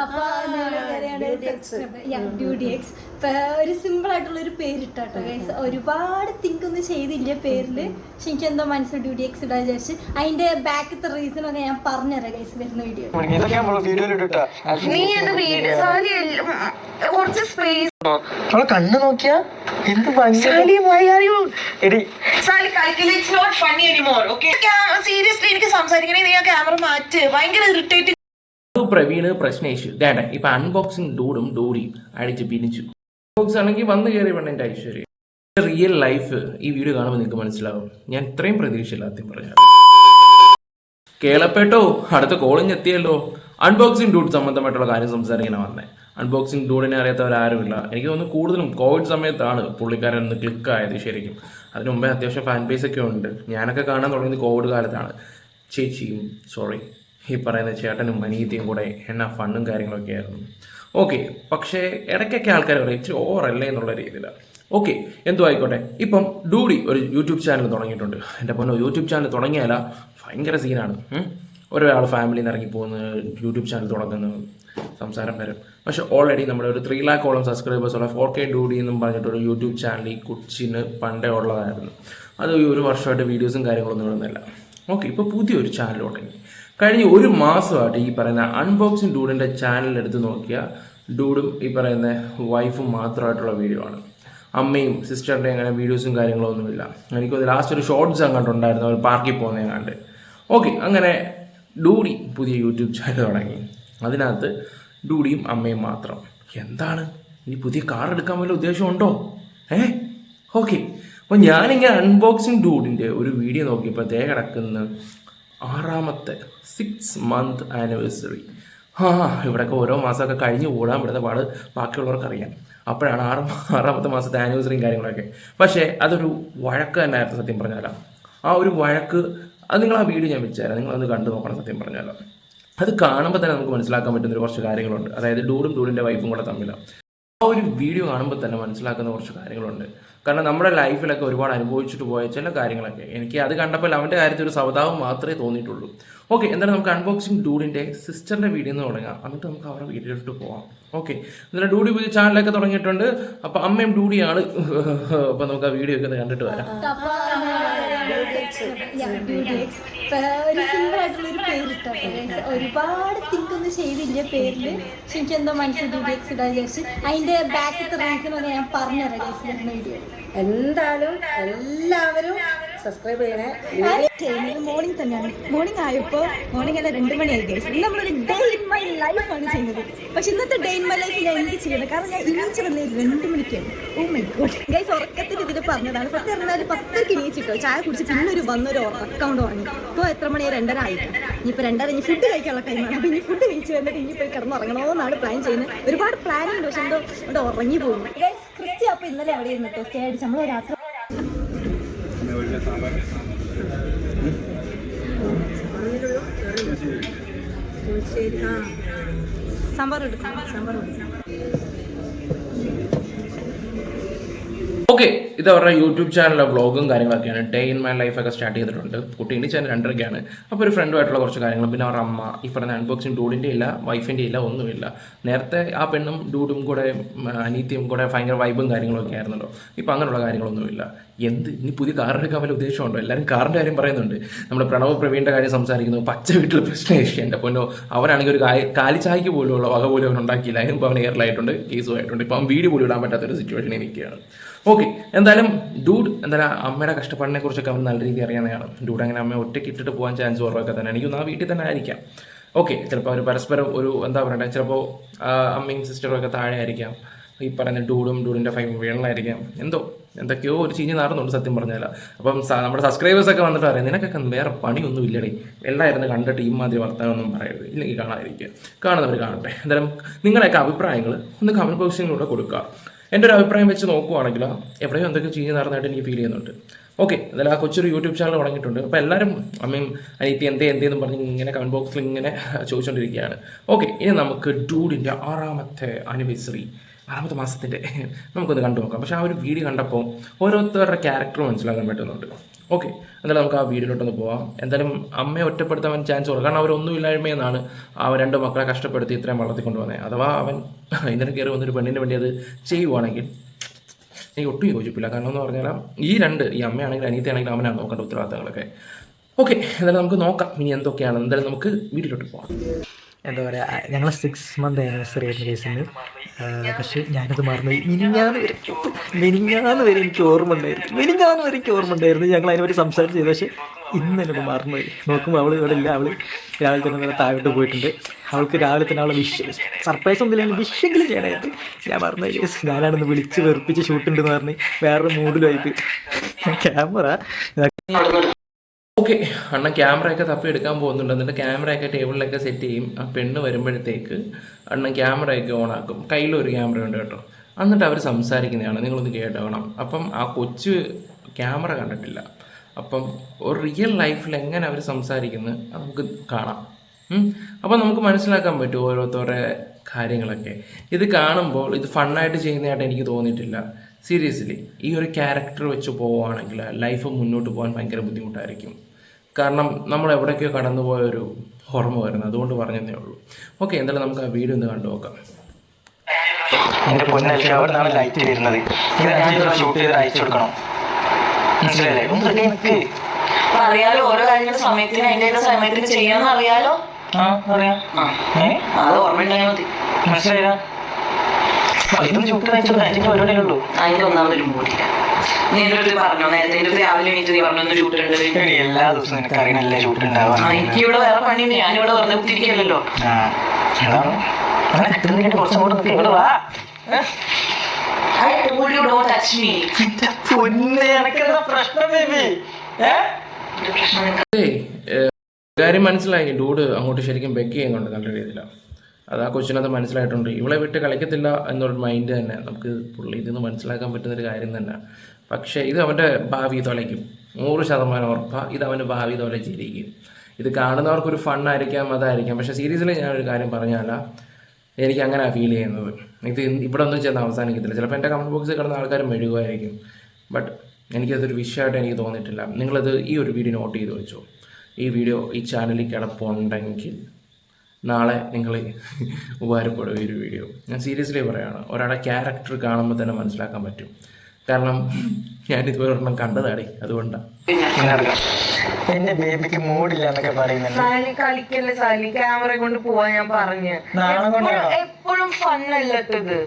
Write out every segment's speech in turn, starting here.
അപ്പൊ ഡ്യൂഡി എക്സ് ഒരു സിമ്പിൾ ആയിട്ടുള്ള ഒരു പേരിട്ടോ ഗൈസ് ഒരുപാട് തിങ്ക് ഒന്നും ചെയ്തില്ല പേരിൽ. പക്ഷെ എനിക്ക് എന്തോ മനസ്സിൽ ഡ്യൂഡി എക്സ് ഇടാൻ വിചാരിച്ച് അതിന്റെ ബാക്കത്തെ റീസൺ ഒക്കെ ഞാൻ പറഞ്ഞുതരാം ഗൈസ് വരുന്ന വീഡിയോ കുറച്ച് സ്പേസ് കണ്ണു നോക്കിയാ എന്ത് സീരിയസ്ലി എനിക്ക് സംസാരിക്കണേ നീ ആ ക്യാമറ മാറ്റ്. ഭയങ്കര ഇറിറ്റേറ്റ് പ്രവീണ് പ്രശ്നേഷ്. ദേണ്ട ഇപ്പൊ അൺബോക്സിങ് ഡൂഡും ഡോറിയും അടിച്ച് പിരിച്ചു. അൺബോക്സ് ആണെങ്കിൽ വന്നു കയറി പെണ്ണിന്റെ ഐശ്വര്യം. റിയൽ ലൈഫ് ഈ വീഡിയോ കാണുമ്പോൾ നിങ്ങൾക്ക് മനസ്സിലാവും. ഞാൻ ഇത്രയും പ്രതീക്ഷയില്ല ആദ്യം പറഞ്ഞത് കേളപ്പേട്ടോ അടുത്ത കോളിങ് എത്തിയല്ലോ. അൺബോക്സിംഗ് ഡൂഡ് സംബന്ധമായിട്ടുള്ള കാര്യം സംസാരിക്കാൻ വന്നേ. അൺബോക്സിംഗ് ഡൂഡിനെ അറിയാത്തവരാരുമില്ല. എനിക്ക് തോന്നുന്നു കൂടുതലും കോവിഡ് സമയത്താണ് പുള്ളിക്കാരൻ ഒന്ന് ക്ലിക്ക് ആയത് ശരിക്കും. അതിന് മുമ്പേ അത്യാവശ്യം ഫാൻ ബേസ് ഒക്കെ ഉണ്ട്. ഞാനൊക്കെ കാണാൻ തുടങ്ങിയത് കോവിഡ് കാലത്താണ്. ചേച്ചിയും സോറി ഈ പറയുന്ന ചേട്ടനും മനീതിയും കൂടെ എന്നാ ഫണ്ടും കാര്യങ്ങളൊക്കെ ആയിരുന്നു. ഓക്കെ പക്ഷേ ഇടയ്ക്കൊക്കെ ആൾക്കാർ പറയും ഇച്ചിരി ഓവറല്ലേ എന്നുള്ള രീതിയിലാണ് ഓക്കെ എന്തോ ആയിക്കോട്ടെ. ഇപ്പം ഡൂഡി ഒരു യൂട്യൂബ് ചാനൽ തുടങ്ങിയിട്ടുണ്ട്. എന്റെ പൊന്നോ യൂട്യൂബ് ചാനൽ തുടങ്ങിയാല ഭയങ്കര സീനാണ്. ഒരാൾ ഫാമിലിയിൽ നിന്ന് ഇറങ്ങി പോകുന്ന യൂട്യൂബ് ചാനൽ തുടങ്ങുന്നത് സംസാരം വരും. പക്ഷെ ഓൾറെഡി നമ്മുടെ ഒരു ത്രീ ലാക്കോളം സബ്സ്ക്രൈബേഴ്സ് ഉള്ള ഫോർ കെ ഡൂഡി എന്നും പറഞ്ഞിട്ടൊരു യൂട്യൂബ് ചാനൽ ഈ കൊച്ചിന് പണ്ടേ ഉള്ളതായിരുന്നു. അത് ഒരു വർഷമായിട്ട് വീഡിയോസും കാര്യങ്ങളൊന്നും ഇടുന്നില്ല. ഓക്കെ ഇപ്പോൾ പുതിയൊരു ചാനൽ തുടങ്ങി. കഴിഞ്ഞ ഒരു മാസമായിട്ട് ഈ പറയുന്ന അൺബോക്സിങ് ഡൂഡിന്റെ ചാനൽ എടുത്ത് നോക്കിയാൽ ഡൂഡും ഈ പറയുന്ന വൈഫും മാത്രമായിട്ടുള്ള വീഡിയോ ആണ്. അമ്മയും സിസ്റ്ററിന്റെ അങ്ങനെ വീഡിയോസും കാര്യങ്ങളൊന്നുമില്ല എനിക്ക് ലാസ്റ്റ് ഒരു ഷോർട്സ് അങ്ങോട്ടുണ്ടായിരുന്നു അവർ പാർക്കിൽ പോകുന്നത് കണ്ട്. ഓക്കെ അങ്ങനെ ഡൂഡി പുതിയ യൂട്യൂബ് ചാനൽ തുടങ്ങി. അതിനകത്ത് ഡൂഡിയും അമ്മയും മാത്രം. എന്താണ്? ഇനി പുതിയ കാർ എടുക്കാൻ വല്ല ഉദ്ദേശമുണ്ടോ? ഏ? ഓക്കെ അപ്പോൾ ഞാനിങ്ങനെ അൺബോക്സിങ് ഡൂഡിന്റെ ഒരു വീഡിയോ നോക്കിയപ്പോൾ ദേ കിടക്കുന്ന ആറാമത്തെ സിക്സ് മന്ത് ആനിവേഴ്സറി ആ ഇവിടെയൊക്കെ ഓരോ മാസമൊക്കെ കഴിഞ്ഞ് കൂടാൻ ഇവിടുത്തെ പാട് ബാക്കിയുള്ളവർക്ക് അറിയാം. അപ്പോഴാണ് ആറ് ആറാമത്തെ മാസത്തെ ആനിവേഴ്സറിയും കാര്യങ്ങളൊക്കെ. പക്ഷേ അതൊരു വഴക്ക് തന്നെയായിരുന്നു സത്യം പറഞ്ഞാലോ. ആ ഒരു വഴക്ക് അത് നിങ്ങൾ ആ വീഡിയോ ഞാൻ വെച്ചുതരാം നിങ്ങളത് കണ്ടു നോക്കണം സത്യം പറഞ്ഞാലോ. അത് കാണുമ്പോൾ തന്നെ നമുക്ക് മനസ്സിലാക്കാൻ പറ്റുന്ന ഒരു കുറച്ച് കാര്യങ്ങളുണ്ട്. അതായത് ഡൂഡും ഡൂഡിന്റെ വൈഫും കൂടെ തമ്മിലാണ് ആ ഒരു വീഡിയോ കാണുമ്പോൾ തന്നെ മനസ്സിലാക്കുന്ന കുറച്ച് കാര്യങ്ങളുണ്ട്. കാരണം നമ്മുടെ ലൈഫിലൊക്കെ ഒരുപാട് അനുഭവിച്ചിട്ട് പോയ ചില കാര്യങ്ങളൊക്കെ എനിക്ക് അത് കണ്ടപ്പോൾ അവന്റെ കാര്യത്തിൽ ഒരു സവതാവും മാത്രമേ തോന്നിയിട്ടുള്ളൂ ഓക്കെ എന്തായാലും നമുക്ക് അൺബോക്സിംഗ് ഡൂഡിന്റെ സിസ്റ്ററിന്റെ വീഡിയോ നിന്ന് തുടങ്ങാം എന്നിട്ട് നമുക്ക് അവരുടെ വീഡിയോയിലോട്ട് പോവാം ഓക്കെ എന്നാലും ഡൂഡി പുതിയ ചാനലൊക്കെ തുടങ്ങിയിട്ടുണ്ട് അപ്പം അമ്മയും ഡൂഡിയാണ് അപ്പം നമുക്ക് ആ വീഡിയോ ഒക്കെ കണ്ടിട്ട് വരാം ഒരു സിമ്പിൾ ആയിട്ടുള്ള ഒരു പേരിട്ടോ. ഒരുപാട് തിങ്ക് ഒന്നും ചെയ്തില്ല പേരിൽ. പക്ഷെ എനിക്ക് എന്തോ മനസ്സിൽ വിചാരിച്ച് അതിന്റെ ഒക്കെ ഞാൻ പറഞ്ഞുതരാം ഗൈസ് വരുന്ന വീഡിയോ എന്തായാലും എല്ലാവരും സബ്സ്ക്രൈബ് ചെയ്യണേ. മോർണിംഗ് തന്നെയാണ്. മോർണിംഗ് ആയപ്പോ മോർണിംഗ് അല്ല രണ്ട് മണിയായി ഗൈസ് ഇന്ന് നമ്മളൊരു ഡേ ഇൻ മൈ ലൈഫ് ആണ് ചെയ്യുന്നത്. പക്ഷെ ഇന്നത്തെ ഡേ ഇൻ മൈ ലൈഫ് ഞാൻ എനിക്ക് ചെയ്യുന്നത്? കാരണം ഞാൻ ഇനിച്ച് വന്നേ രണ്ട് മണിക്കാണ്. ഓ മൈ ഗോഡ് ഗൈസ് ഉറക്കത്തിൽ ഇതിൽ പറഞ്ഞതാണ്. സത്യം പറഞ്ഞാൽ പത്തേക്ക് ഇനിച്ചിട്ടോ ചായ കുടിച്ച് പിന്നെ ഒരു വന്നൊരു അക്കൗണ്ട് വാങ്ങി. ഇപ്പോൾ എത്ര മണിയാണ് രണ്ടര ആയിട്ട് ഇനിയിപ്പോൾ രണ്ടര ഇനി ഫുഡ് കഴിക്കാനുള്ള ടൈമാണ് അപ്പോൾ ഇനി ഫുഡ് കഴിച്ച് വന്നിട്ട് ഇനി പോയി കിടന്നുറങ്ങണമെന്നാണ് പ്ലാൻ ചെയ്യുന്നത്. ഒരുപാട് പ്ലാനിങ് പക്ഷെ എന്തോ ഇവിടെ ഉറങ്ങി പോകുന്നു. ഗൈസ് ക്രിസ്റ്റി അപ്പോൾ ഇന്നലെ എവിടെ ഇരുന്നിട്ടോ സ്റ്റേ അടിച്ച് നമ്മൾ രാത്രി ഓക്കെ ഇത് അവരുടെ യൂട്യൂബ് ചാനലിലെ വ്ളോഗും കാര്യങ്ങളൊക്കെയാണ്. ഡേ ഇൻ മൈ ലൈഫ് ഒക്കെ സ്റ്റാർട്ട് ചെയ്തിട്ടുണ്ട്. കുട്ടി എണീച്ചാൽ രണ്ടരയ്ക്കാണ് അപ്പോൾ ഒരു ഫ്രണ്ടുമായിട്ടുള്ള കുറച്ച് കാര്യങ്ങൾ. പിന്നെ അവരുടെ അമ്മ ഈ പറഞ്ഞ അൺബോക്സിങ് ഡൂഡിന്റെ ഇല്ല വൈഫിന്റെ ഇല്ല ഒന്നുമില്ല. നേരത്തെ ആ പെണ്ണും ഡൂഡും കൂടെ അനീത്തിയും കൂടെ ഭയങ്കര വൈബും കാര്യങ്ങളൊക്കെ ആയിരുന്നല്ലോ. ഇപ്പോൾ അങ്ങനെയുള്ള കാര്യങ്ങളൊന്നുമില്ല. എന്ത്? ഇനി പുതിയ കാർ എടുക്കാൻ വല്ല ഉദ്ദേശമുണ്ടോ? എല്ലാവരും കാറിന്റെ കാര്യം പറയുന്നുണ്ട്. നമ്മുടെ പ്രണവ് പ്രവീണിന്റെ കാര്യം സംസാരിക്കുന്നു. പച്ച വീട്ടിൽ പ്രശ്നം ഏഷ്യ പൊന്നോ. അവനാണെങ്കിൽ ഒരു കാലിച്ചായ്ക്ക് പോലും ഉള്ള വക പോലും അവൻ ഉണ്ടാക്കിയില്ല. അതിന് അവൻ എയറിലായിട്ടുണ്ട് കേസുമായിട്ടുണ്ട് ഇപ്പം അവൻ വീഡിയോ പോലും ഇടാൻ പറ്റാത്തൊരു സിറ്റുവേഷനിൽ നിൽക്കുകയാണ് ഓക്കെ എന്തായാലും ഡൂഡ് എന്തായാലും അമ്മയുടെ കഷ്ടപ്പാടിനെ കുറിച്ചൊക്കെ അവൻ നല്ല രീതിയിൽ അറിയാനാണ് ഡൂഡ് അങ്ങനെ അമ്മയെ ഒറ്റയ്ക്ക് ഇട്ടിട്ട് പോകാൻ ചാൻസ് കുറവൊക്കെ തന്നെ എനിക്കൊന്ന് ആ വീട്ടിൽ തന്നെ ആയിരിക്കാം. ഓക്കെ ചിലപ്പോൾ അവർ പരസ്പരം ഒരു എന്താ പറയണ്ടേ? ചിലപ്പോൾ അമ്മയും സിസ്റ്ററും ഒക്കെ താഴെ ആയിരിക്കാം ഈ പറയുന്ന ഡൂഡും ഡൂഡിന്റെ ഫൈവ് വീണലായിരിക്കാം എന്തോ എന്തൊക്കെയോ ഒരു ചീഞ്ഞ് നാറുന്നുണ്ട് സത്യം പറഞ്ഞാൽ അപ്പം നമ്മുടെ സബ്സ്ക്രൈബേഴ്സൊക്കെ വന്നിട്ട് പറയാം നിനക്കൊക്കെ വേറെ പണിയൊന്നും ഇല്ലടേ. എല്ലായിരുന്നു കണ്ടിട്ട് മാതിരി വർത്തമാനമൊന്നും പറയരുത്. ഇല്ലെങ്കിൽ കാണാതിരിക്കുക. കാണുന്നവർ കാണട്ടെ. എന്തായാലും നിങ്ങളുടെയൊക്കെ അഭിപ്രായങ്ങൾ ഒന്ന് കമന്റ് ബോക്സിലൂടെ കൊടുക്കുക. എന്റെ ഒരു അഭിപ്രായം വെച്ച് നോക്കുവാണെങ്കിൽ എവിടെയോ എന്തൊക്കെ ചീഞ്ഞ് നടന്നായിട്ട് എനിക്ക് ഫീൽ ചെയ്യുന്നുണ്ട്. ഓക്കെ എന്നാലും ആ കൊച്ചൊരു യൂട്യൂബ് ചാനൽ തുടങ്ങിയിട്ടുണ്ട്. അപ്പോൾ എല്ലാവരും അമ്മയും അനിയത്തി എന്തേ എന്തേന്ന് പറഞ്ഞ് ഇങ്ങനെ കമന്റ് ബോക്സിൽ ഇങ്ങനെ ചോദിച്ചുകൊണ്ടിരിക്കുകയാണ് ഓക്കെ ഇനി നമുക്ക് ഡൂഡിന്റെ ആറാമത്തെ ആനിവേഴ്സറി ആറാമത്തെ മാസത്തിന്റെ നമുക്കൊന്ന് കണ്ടു നോക്കാം. പക്ഷേ ആ ഒരു വീഡിയോ കണ്ടപ്പോൾ ഓരോരുത്തരുടെ ക്യാരക്ടർ മനസ്സിലാക്കാൻ പറ്റുന്നുണ്ട്. ഓക്കെ എന്തായാലും നമുക്ക് ആ വീഡിയോയിലോട്ടൊന്ന് പോവാം. എന്തായാലും അമ്മയെ ഒറ്റപ്പെടുത്താൻ ചാൻസ് കൊടുക്കും. കാരണം അവരൊന്നും ഇല്ലായ്മയെന്നാണ് ആ രണ്ട് മക്കളെ കഷ്ടപ്പെടുത്തി ഇത്രയും വളർത്തിക്കൊണ്ട് വന്നത് അഥവാ അവൻ ഇന്നലെ കയറി വന്നൊരു പെണ്ണിന് വേണ്ടി അത് ചെയ്യുവാണെങ്കിൽ എനിക്ക് ഒട്ടും യോജിപ്പില്ല. കാരണം എന്ന് പറഞ്ഞാൽ ഈ രണ്ട് ഈ അമ്മയാണെങ്കിലും അനിയത്തിയാണെങ്കിലും അവനാണ് നോക്കേണ്ട ഉത്തരവാദിത്തങ്ങളൊക്കെ. ഓക്കെ എന്തായാലും നമുക്ക് നോക്കാം. ഇനി എന്തൊക്കെയാണ്? എന്തായാലും നമുക്ക് വീട്ടിലോട്ട് പോകാം എന്താ പറയുക ഞങ്ങൾ സിക്സ് മന്ത് ആനിവേഴ്സറി ആയിരുന്നു കേസിന് പക്ഷേ ഞാനത് മറന്നു. മിനിഞ്ഞാന്ന് വരെ മിനിഞ്ഞാന്ന് വരെ എനിക്ക് ഓർമ്മ ഉണ്ടായിരുന്നു. മിനിഞ്ഞാന്ന് വരെ എനിക്ക് ഓർമ്മ ഉണ്ടായിരുന്നു ഞങ്ങൾ അതിനെപ്പറ്റി സംസാരിച്ച് ചെയ്തു പക്ഷേ ഇന്നലെ മറന്നുപോയി നോക്കുമ്പോൾ അവൾ ഇവിടെ ഇല്ല. അവൾ രാവിലെ തന്നെ നേരെ താഴോട്ട് പോയിട്ടുണ്ട്. അവൾക്ക് രാവിലെ തന്നെ അവളെ വിഷ് സർപ്രൈസ് ഒന്നുമില്ലെങ്കിൽ വിഷെങ്കിലും ചെയ്യണമായിരുന്നു ഞാൻ പറഞ്ഞു. ഞാനാണെന്ന് വിളിച്ച് വെറുപ്പിച്ച് ഷൂട്ടുണ്ടെന്ന് പറഞ്ഞ് വേറൊരു മൂഡിലായിട്ട് ക്യാമറ. ഓക്കെ അണ്ണൻ ക്യാമറയൊക്കെ തപ്പി എടുക്കാൻ പോകുന്നുണ്ട്. എന്നിട്ട് ക്യാമറയൊക്കെ ടേബിളിലൊക്കെ സെറ്റ് ചെയ്യും. ആ പെണ്ണ് വരുമ്പോഴത്തേക്ക് അണ്ണൻ ക്യാമറയൊക്കെ ഓൺ ആക്കും. കയ്യിലൊരു ക്യാമറ ഉണ്ട് കേട്ടോ. എന്നിട്ട് അവർ സംസാരിക്കുന്നതാണ്. നിങ്ങളൊന്ന് കേട്ടോണം. അപ്പം ആ കൊച്ചു ക്യാമറ കണ്ടിട്ടില്ല. അപ്പം ഒരു റിയൽ ലൈഫിൽ എങ്ങനെ അവർ സംസാരിക്കുന്നത് നമുക്ക് കാണാം. അപ്പം നമുക്ക് മനസ്സിലാക്കാൻ പറ്റും ഓരോരുത്തരുടെ കാര്യങ്ങളൊക്കെ. ഇത് കാണുമ്പോൾ ഇത് ഫണ്ണായിട്ട് ചെയ്യുന്നതായിട്ട് എനിക്ക് തോന്നിയിട്ടില്ല. സീരിയസ്ലി ഈ ഒരു ക്യാരക്ടർ വെച്ച് പോവുകയാണെങ്കിൽ ലൈഫ് മുന്നോട്ട് പോകാൻ ഭയങ്കര ബുദ്ധിമുട്ടായിരിക്കും. കാരണം നമ്മൾ എവിടേക്കോ കടന്നുപോയ ഒരു ഓർമ്മ വരുന്നത് അതുകൊണ്ട് പറഞ്ഞതേ ഉള്ളൂ. ഓക്കെ എന്തായാലും നമുക്ക് ആ വീഡിയോ ഒന്ന് കണ്ടു നോക്കാം. എന്റെ പൊന്നല്ല അവിടെ നിന്നാണ് ലൈറ്റ് വരുന്നത്. ഇത് ഞാൻ ഷൂട്ട് ചെയ്ത് അയച്ചു കൊടുക്കണം? മനസ്സിലായില്ലേ? ഒന്ന് ready നിക്ക്. അറിയാലോ ഓരോ കാര്യങ്ങളുടെ സമയത്തിന് അതിന്റെ സമയത്തിന് ചെയ്യാന്ന് അറിയാലോ. ആ അറിയാം അത് ഓർമ്മയുണ്ടായാൽ മതി. മനസ്സിലായില്ല? ഇതൊന്ന് ഷൂട്ട് അയച്ചു അതിന്റെ ഒന്നാമതൊരു മൂടില്ല നീ എന്റെ അടുത്ത് പറഞ്ഞോ? നേരത്തെ എന്റെ അടുത്ത് രാവിലെ എണീറ്റ് നീ പറഞ്ഞു? ഷൂട്ട് ഉണ്ട്. എടി, എല്ലാ ദിവസവും നിനക്ക് അറിയണല്ലേ ഷൂട്ട് എനിക്ക് ഇവിടെ വേറെ പണിയുണ്ട്. വെറുതെ കുത്തിരിക്കല്ലോ അങ്ങനെ കുറച്ചും കൂടെ നിൽക്ക്. വാ. പൊന്നെ എനക്കെന്താ പ്രശ്നം ബേബി? ഏഹ്, കാര്യം മനസ്സിലായി. ഡൂഡ് അങ്ങോട്ട് ശരിക്കും ബെക്ക് ചെയ്യുന്നുണ്ട് നല്ല രീതിയിലാണ് അത് ആ കൊച്ചിനത് മനസ്സിലായിട്ടുണ്ട്. ഇവളെ വിട്ട് കളിക്കത്തില്ല എന്നൊരു മൈൻഡ് തന്നെ. നമുക്ക് പുള്ളി ഇതിന്ന് മനസ്സിലാക്കാൻ പറ്റുന്നൊരു കാര്യം തന്നെ. പക്ഷേ ഇത് അവന്റെ ഭാവി തൊലയ്ക്കും. നൂറ് ശതമാനം ഉറപ്പ ഇത് അവന്റെ ഭാവി തൊലച്ചിരിക്കും ഇത് കാണുന്നവർക്കൊരു ഫണ്ണായിരിക്കാം അതായിരിക്കാം. പക്ഷേ സീരീസിൽ ഞാനൊരു കാര്യം പറഞ്ഞാല എനിക്ക് അങ്ങനെ ഫീൽ ചെയ്യുന്നത്. ഇത് ഇവിടെ ഒന്നും ചെന്ന് അവസാനിക്കത്തില്ല. ചിലപ്പോൾ എന്റെ കമന്റ് ബോക്സിൽ കിടന്ന ആൾക്കാർ മെഴുകുമായിരിക്കും. ബട്ട് എനിക്കതൊരു വിഷയമായിട്ട് എനിക്ക് തോന്നിയിട്ടില്ല. നിങ്ങളത് ഈ ഒരു വീഡിയോ നോട്ട് ചെയ്ത് വെച്ചോ. ഈ വീഡിയോ ഈ ചാനലിൽ കിടപ്പുണ്ടെങ്കിൽ. നാളെ നിങ്ങൾ ഉപകാരപ്പെടും ഈ ഒരു വീഡിയോ ഞാൻ സീരിയസ്ലി പറയുകയാണ് ഒരാളെ ക്യാരക്ടർ കാണുമ്പോൾ തന്നെ മനസ്സിലാക്കാൻ പറ്റും. കാരണം ഞാൻ ഇതുപോലെ ഒരെണ്ണം കണ്ടതാടി അതുകൊണ്ടാണ് എന്റെ ബേബിക്ക് മൂടില്ല എന്നൊക്കെ പറയുന്നുണ്ട്. സാലി കളിക്കല്ലേ സാലി ക്യാമറ കൊണ്ട് പോവാൻ ഞാൻ പറഞ്ഞു. എപ്പോഴും ഫണ്ണല്ല ഇത്.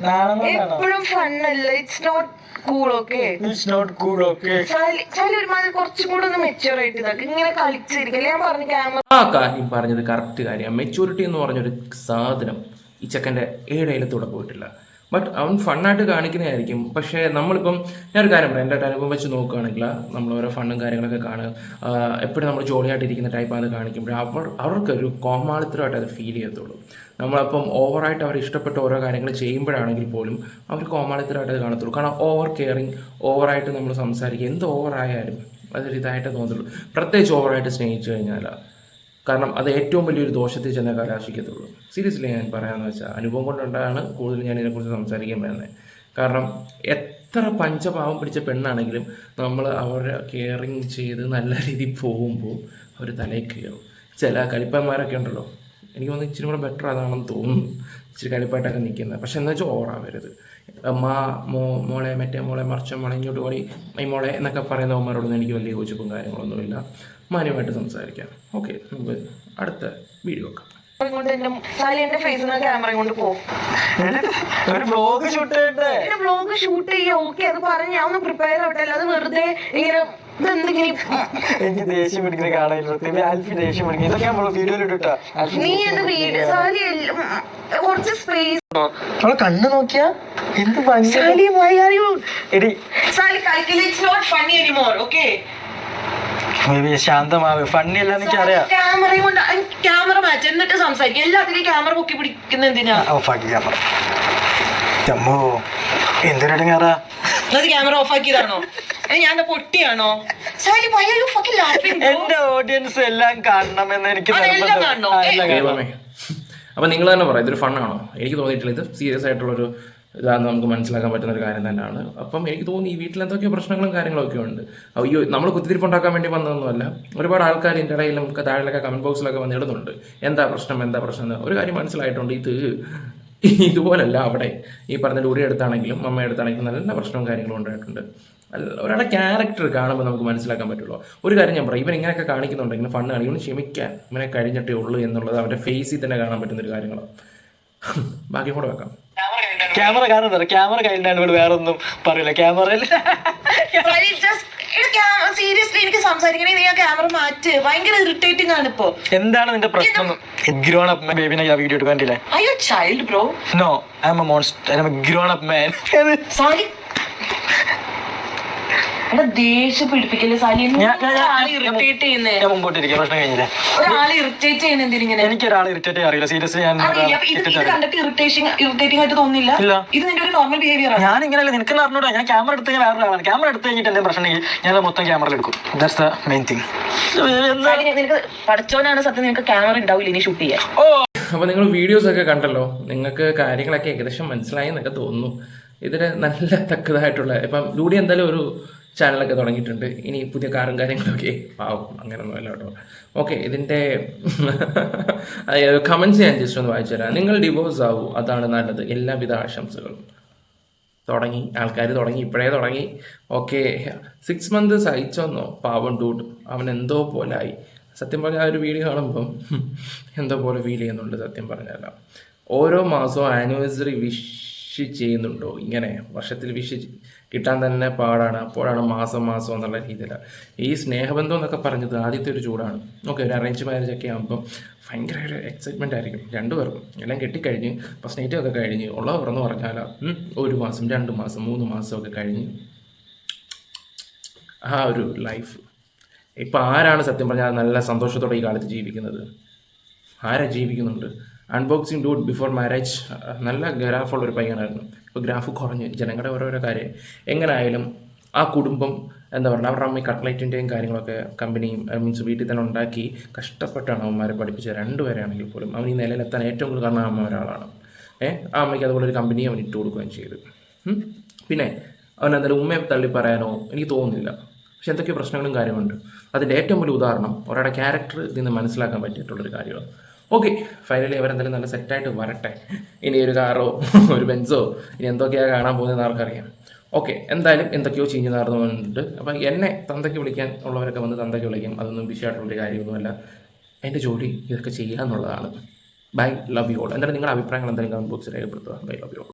എപ്പോഴും ഫണ്ണല്ല it's not cool okay it's not cool okay Sali Sali ഒരുമാതിരി കുറച്ചും കൂടെ ഒന്ന് മെച്ചുവർ ആയിട്ട് ഇതാക്കി. ഇങ്ങനെ കളിച്ചിരിക്കല്ലേ ഞാൻ പറഞ്ഞു ക്യാമറ ആ കാര്യം പറഞ്ഞത് കറക്റ്റ് കാര്യം മെച്യൂരിറ്റി എന്ന് പറഞ്ഞൊരു സാധനം ഈ ചെക്കന്റെ ഏഴയിലത്തൂടെ പോയിട്ടില്ല. ബട്ട് അവൻ ഫണ്ണായിട്ട് കാണിക്കുന്നതായിരിക്കും. പക്ഷേ നമ്മളിപ്പം ഞാനൊരു കാര്യം പറയാം. എന്റെ അനുഭവം വെച്ച് നോക്കുകയാണെങ്കിൽ നമ്മൾ ഓരോ ഫണ്ണും കാര്യങ്ങളൊക്കെ കാണുക. എപ്പോഴും നമ്മൾ ജോളിയായിട്ട് ഇരിക്കുന്ന ടൈപ്പ് അത് കാണിക്കുമ്പോൾ അവർ അവർക്കൊരു കോമാളിത്തരമായിട്ട് അത് ഫീൽ ചെയ്യത്തുള്ളൂ. നമ്മളപ്പം ഓവറായിട്ട് അവർ ഇഷ്ടപ്പെട്ട ഓരോ കാര്യങ്ങൾ ചെയ്യുമ്പോഴാണെങ്കിൽ പോലും അവർ കോമാളിത്തരമായിട്ട് അത് കാണത്തുള്ളൂ. കാരണം ഓവർ കെയറിങ് ഓവറായിട്ട് നമ്മൾ സംസാരിക്കുക. എന്ത് ഓവറായാലും അതൊരു ഇതായിട്ട് തോന്നുള്ളൂ പ്രത്യേകിച്ച് ഓവറായിട്ട് സ്നേഹിച്ചു കഴിഞ്ഞാൽ കാരണം അത് ഏറ്റവും വലിയൊരു ദോഷത്തിൽ ചെന്ന കലാശിക്കത്തുള്ളൂ സീരിയസ്ലി ഞാൻ പറയാമെന്ന് വെച്ചാൽ അനുഭവം കൊണ്ടുണ്ടാണ് കൂടുതൽ ഞാൻ ഇതിനെക്കുറിച്ച് സംസാരിക്കാൻ വരുന്നത് കാരണം എത്ര പഞ്ചഭാവം പിടിച്ച പെണ്ണാണെങ്കിലും നമ്മൾ അവരെ കെയറിങ് ചെയ്ത് നല്ല രീതിയിൽ പോകുമ്പോൾ അവർ തലയിൽ കയറും. ചില കളിപ്പന്മാരൊക്കെ ഉണ്ടല്ലോ. എനിക്ക് തോന്നുന്നു ഇച്ചിരി കൂടെ ബെറ്റർ അതാണെന്ന് തോന്നുന്നു. ഇച്ചിരി കളിപ്പായിട്ടൊക്കെ നിൽക്കുന്നത്. പക്ഷെ എന്താ വെച്ചാൽ ഓവറാവരുത് മാ മോ മോളെ മറ്റേ മോളെ മറിച്ച മോളെ ഇങ്ങോട്ട് പോയി ഈ മോളെ എന്നൊക്കെ പറയുന്ന അവന്മാരോടൊന്നും എനിക്ക് വലിയ യോജിപ്പും കാര്യങ്ങളൊന്നുമില്ല. മാന്യമായിട്ട് സംസാരിക്കാം. ഓക്കെ നമുക്ക് അടുത്ത വീഡിയോ ഒക്കെ ബ്ലോഗ് ഷൂട്ട് ചെയ്യാം. ഓക്കെ അത് പറഞ്ഞ് ഞാൻ ഒന്ന് പ്രിപ്പയർ ആവട്ടെ. അല്ലാതെ വെറുതെ ഇങ്ങനെ ഇതെന്തെങ്കിലും എനിക്ക് ദേഷ്യം പിടിക്കുന്ന കാണാനില്ല ആൽഫി ദേഷ്യം പിടിക്കുന്നത് ഇതൊക്കെ നമ്മൾ വീഡിയോയിൽ ഇട്ടാ നീ വീട് കുറച്ച് സ്പേസ് കണ്ണ് നോക്കിയാ? എന്ത് സാലി വൈ ആർ യു എടി. സാലി കളിക്കില്ല? It's not funny anymore okay ശാന്തമാവ്. Funny അല്ല എനിക്ക് അറിയാം ക്യാമറ കൊണ്ട് ക്യാമറ മാച്ച് എന്നിട്ട് സംസാരിക്കും. എല്ലാത്തിനും ക്യാമറ പൊക്കി പിടിക്കുന്ന എന്തിനാ? ഓഫാക്കി ക്യാമറ അത് ക്യാമറ ഓഫ് ആക്കിയതാണോ? ഞാൻ പൊട്ടിയാണോ? Sali why are you? എന്റെ ഓഡിയൻസ് എല്ലാം കാണണമെന്ന് എനിക്ക് നിർബന്ധം. അപ്പം നിങ്ങൾ തന്നെ പറയാം ഇതൊരു ഫണ്ണാണോ എനിക്ക് തോന്നിയിട്ടില്ല. ഇത് സീരിയസ് ആയിട്ടുള്ളൊരു ഇതാണെന്ന് നമുക്ക് മനസ്സിലാക്കാൻ പറ്റുന്ന ഒരു കാര്യം തന്നെയാണ്. അപ്പം എനിക്ക് തോന്നി ഈ വീട്ടിൽ എന്തൊക്കെയോ പ്രശ്നങ്ങളും കാര്യങ്ങളൊക്കെ ഉണ്ട്. അയ്യോ നമ്മൾ കുത്തിരിപ്പുണ്ടാക്കാൻ വേണ്ടി വന്നതൊന്നുമല്ല. ഒരുപാട് ആൾക്കാർ ഇതിന്റെ ഇടയിലും താഴെയൊക്കെ കമന്റ് ബോക്സിലൊക്കെ വന്നിടുന്നുണ്ട് എന്താ പ്രശ്നം? എന്താ പ്രശ്നം എന്ന് ഒരു കാര്യം മനസ്സിലായിട്ടുണ്ട്. ഇത് ഇതുപോലല്ല അവിടെ. ഈ പറഞ്ഞ ഡൂടി എടുത്താണെങ്കിലും അമ്മ എടുത്താണെങ്കിലും നല്ല പ്രശ്നവും കാര്യങ്ങളും ഉണ്ടായിട്ടുണ്ട്. ഒരാളുടെ ക്യാരക്ടർ കാണുമ്പോൾ നമുക്ക് മനസ്സിലാക്കാൻ പറ്റുള്ളൂ. ഒരു കാര്യം ഞാൻ പറയും. ഇവൻ ഇങ്ങനെയൊക്കെ കാണിക്കുന്നുണ്ടെങ്കിൽ ഫണ്ണ് കാണിക്കും ഇവന് ക്ഷമിക്കാൻ ഇവനെ കഴിഞ്ഞിട്ടേ ഉള്ളൂ എന്നുള്ളത് അവന്റെ ഫേസിൽ തന്നെ കാണാൻ പറ്റുന്ന ഒരു കാര്യങ്ങളാണ്. ബാക്കി കൂടെ വെക്കാം. ക്യാമറ കാണുന്നത് ക്യാമറ കഴിഞ്ഞാൽ വേറെ ഒന്നും പറയില്ല. ക്യാമറ സീരിയസ്ലി എനിക്ക് സംസാരിക്കണേ നീ ആ ക്യാമറ മാറ്റ്. ഭയങ്കര ഇറിറ്റേറ്റിംഗ് ആണ് ഇപ്പോ. എന്താണ് നിന്റെ പ്രശ്നം? ഗ്രോൺ അപ്പ് ബേബിനെ ഞാൻ വീഡിയോ എടുക്കാൻ അയ്യോ child bro no I'm a monster I'm a grown up man എടാ ദേഷ്യം സാലി? ഇറിറ്റേറ്റ് ചെയ്യുന്നേ? ഞാൻ മുമ്പോട്ട് ഇരിക്കാം പ്രശ്നം കഴിഞ്ഞില്ലേ? ഒരാളെ ഇറിറ്റേറ്റ് ചെയ്യുന്ന എനിക്ക് ഒരാളെ ഇറിറ്റേറ്റ് അറിയില്ല സീരിയസ്ലി ഞാൻ അറിയില്ല. അപ്പൊ ഇത് ഇത് കണ്ടിട്ട് ഇറിറ്റേഷൻ ഇറിറ്റേറ്റിംഗ് ആയിട്ട് തോന്നില്ല ഇല്ല. ഇത് നിന്റെ ഒരു നോർമൽ ബിഹേവിയർ ആണ്. ഞാൻ ഇങ്ങനെയല്ല നിനക്ക് അറിഞ്ഞൂടാ. ഞാൻ ക്യാമറ എടുത്ത് ഞാൻ വേറെ ഒരാളാണ് ക്യാമറ എടുത്ത് കഴിഞ്ഞിട്ട് എന്തെങ്കിലും പ്രശ്നം ഞാൻ മൊത്തം ക്യാമറയിൽ എടുക്കും. That's the main thing Sali, നിനക്ക് പഠിച്ചോനാണ് സത്യം നിനക്ക് ക്യാമറ ഉണ്ടാവില്ല ഇനി ഷൂട്ട് ചെയ്യാൻ. അപ്പോൾ നിങ്ങൾ വീഡിയോസ് ഒക്കെ കണ്ടല്ലോ? നിങ്ങൾക്ക് കാര്യങ്ങളൊക്കെ ഏകദേശം മനസ്സിലായി എന്നൊക്കെ തോന്നുന്നു. ഇതിന് നല്ല തക്കതായിട്ടുള്ള ഇപ്പം ലൂഡി എന്തായാലും ഒരു ചാനലൊക്കെ തുടങ്ങിയിട്ടുണ്ട്. ഇനി പുതിയ കാറും കാര്യങ്ങളൊക്കെ. ആവും അങ്ങനെയൊന്നും അല്ല കേട്ടോ. ഓക്കെ ഇതിന്റെ കമൻസ് ഞാൻ ജസ്റ്റ് ഒന്ന് വായിച്ചു തരാം. നിങ്ങൾ ഡിവോഴ്സ് ആവൂ. അതാണ് നല്ലത്. എല്ലാവിധ ആശംസകളും. തുടങ്ങി. ആൾക്കാർ തുടങ്ങി. ഇപ്പോഴേ തുടങ്ങി. ഓക്കെ സിക്സ് മന്ത് സഹിച്ചോന്നോ? പാവം ഡൂട്ട് അവൻ എന്തോ പോലെ ആയി. സത്യം പറഞ്ഞാൽ ആ ഒരു വീഡിയോ കാണുമ്പം എന്തോ പോലെ ഫീൽ ചെയ്യുന്നുണ്ട് സത്യം പറഞ്ഞാൽ ഓരോ മാസവും ആനിവേഴ്സറി വിഷ് ചെയ്യുന്നുണ്ടോ? ഇങ്ങനെ വർഷത്തിൽ വിഷ് കിട്ടാൻ തന്നെ പാടാണ്. അപ്പോഴാണ് മാസം മാസം എന്നുള്ള രീതിയിലാണ് ഈ സ്നേഹബന്ധം എന്നൊക്കെ പറഞ്ഞത് ആദ്യത്തെ ഒരു ചൂടാണ്. ഓക്കെ ഒരു അറേഞ്ച് മാരേജ് ഒക്കെ ആകുമ്പോൾ ഭയങ്കര ഒരു എക്സൈറ്റ്മെന്റ് ആയിരിക്കും. രണ്ടുപേർക്കും എല്ലാം കെട്ടിക്കഴിഞ്ഞ് ഫസ്റ്റ് നൈറ്റും ഒക്കെ കഴിഞ്ഞ് ഉള്ള തുറന്ന് പറഞ്ഞാൽ ഒരു മാസം രണ്ട് മാസം മൂന്ന് മാസം ഒക്കെ കഴിഞ്ഞ് ആ ഒരു ലൈഫ് ഇപ്പം ആരാണ് സത്യം പറഞ്ഞാൽ നല്ല സന്തോഷത്തോടെ ഈ കാലത്ത് ജീവിക്കുന്നത്? ആരാ ജീവിക്കുന്നുണ്ട്? അൺബോക്സിങ് ഡൂഡ് ബിഫോർ മാരേജ് നല്ല ഗ്രാഫുള്ള ഒരു പയ്യനായിരുന്നു. ഇപ്പോൾ ഗ്രാഫ് കുറഞ്ഞ് ജനങ്ങളുടെ ഓരോരോ കാര്യം. എങ്ങനെയായാലും ആ കുടുംബം എന്താ പറയുക അവരുടെ അമ്മ കട്ട്ലൈറ്റിന്റെയും കാര്യങ്ങളൊക്കെ കമ്പനിയും മീൻസ് വീട്ടിൽ തന്നെ ഉണ്ടാക്കി കഷ്ടപ്പെട്ടാണ് അവന്മാരെ പഠിപ്പിച്ചത്. രണ്ടുപേരാണെങ്കിൽ പോലും അവൻ ഈ നിലയിലെത്താൻ ഏറ്റവും കൂടുതൽ കാരണം അമ്മ ഒരാളാണ്. ഏഹ് ആ അമ്മയ്ക്ക് അതുപോലെ ഒരു കമ്പനി അവൻ ഇട്ട് കൊടുക്കുകയും ചെയ്തു. പിന്നെ അവൻ എന്തായാലും ഉമ്മയെ തള്ളി പറയാനോ എനിക്ക് തോന്നുന്നില്ല. പക്ഷെ എന്തൊക്കെയോ പ്രശ്നങ്ങളും കാര്യമുണ്ട് അതിന്റെ ഏറ്റവും വലിയ ഉദാഹരണം ഒരാളുടെ ക്യാരക്ടർ ഇതിൽ നിന്ന് മനസ്സിലാക്കാൻ പറ്റിയിട്ടുള്ളൊരു കാര്യമാണ്. ഓക്കെ ഫൈനലി അവരെന്തായാലും നല്ല സെറ്റായിട്ട് വരട്ടെ. ഇനി ഒരു കാറോ ഒരു ബെൻസോ ഇനി എന്തൊക്കെയാണ് കാണാൻ പോകുന്നതെന്ന് ആർക്കറിയാം. ഓക്കെ എന്തായാലും എന്തൊക്കെയോ ചീഞ്ഞു നടന്നുകൊണ്ട് അപ്പം എന്നെ തന്തയ്ക്ക് വിളിക്കാൻ ഉള്ളവരൊക്കെ വന്ന് തന്തയ്ക്ക് വിളിക്കും. അതൊന്നും വിഷയമായിട്ടുള്ള കാര്യമൊന്നുമല്ല. എന്റെ ജോലി ഇതൊക്കെ ചെയ്യുക എന്നുള്ളതാണ് ബൈ ലവ് യു ഓൾ എന്തായാലും നിങ്ങളുടെ അഭിപ്രായങ്ങൾ? എന്തായാലും കമന്റ് ബോക്സിൽ രേഖപ്പെടുത്തുക. Bye love you all